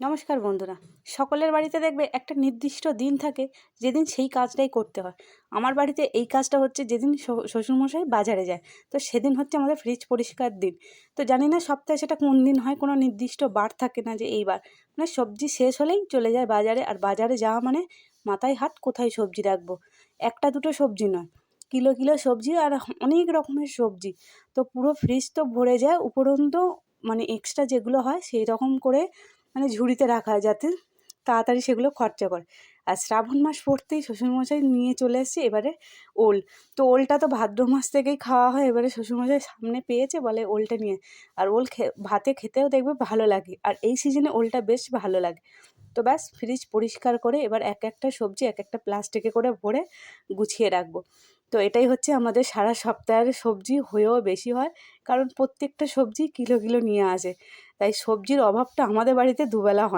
নমস্কার বন্ধুরা। সকলের বাড়িতে দেখবে একটা নির্দিষ্ট দিন থাকে যেদিন সেই কাজটাই করতে হয়। আমার বাড়িতে এই কাজটা হচ্ছে যেদিন শ্বশুরমশাই বাজারে যায়। তো সেদিন হচ্ছে আমাদের ফ্রিজ পরিষ্কার দিন। তো জানি না সপ্তাহে সেটা কোন দিন হয়, কোনো নির্দিষ্ট বার থাকে না যে এইবার। মানে সবজি শেষ হলেই চলে যায় বাজারে, আর বাজারে যাওয়া মানে মাথায় হাত কোথায় সবজি রাখব? একটা দুটো সবজি নয়। কিলো কিলো সবজি আর অনেক রকমের সবজি। তো পুরো ফ্রিজ তো ভরে যায়, উপরন্ত মানে এক্সট্রা যেগুলো হয় সেই রকম করে মানে ঝুড়িতে রাখা হয় যাতে তাড়াতাড়ি সেগুলো খরচা করে। আর শ্রাবণ মাস পড়তেই শ্বশুরমশাই নিয়ে চলে এসেছে এবারে ওল। তো ওলটা তো ভাদ্র মাস থেকেই খাওয়া হয়, এবারে শ্বশুরমশাই সামনে পেয়েছে বলে ওলটা নিয়ে। আর ওল ভাতে খেতেও দেখবে ভালো লাগে। আর এই সিজনে ওলটা বেশ ভালো লাগে। তো ব্যাস, ফ্রিজ পরিষ্কার করে এবার এক একটা সবজি, এক একটা প্লাস্টিকে করে ভরে গুছিয়ে রাখব। তো এটাই হচ্ছে আমাদের সারা সপ্তাহের সবজি হয়েও বেশি হয়। কারণ প্রত্যেকটা সবজি কিলো কিলো নিয়ে আসে। তাই সবজির অভাবটা আমাদের বাড়িতে দুবেলা হয়।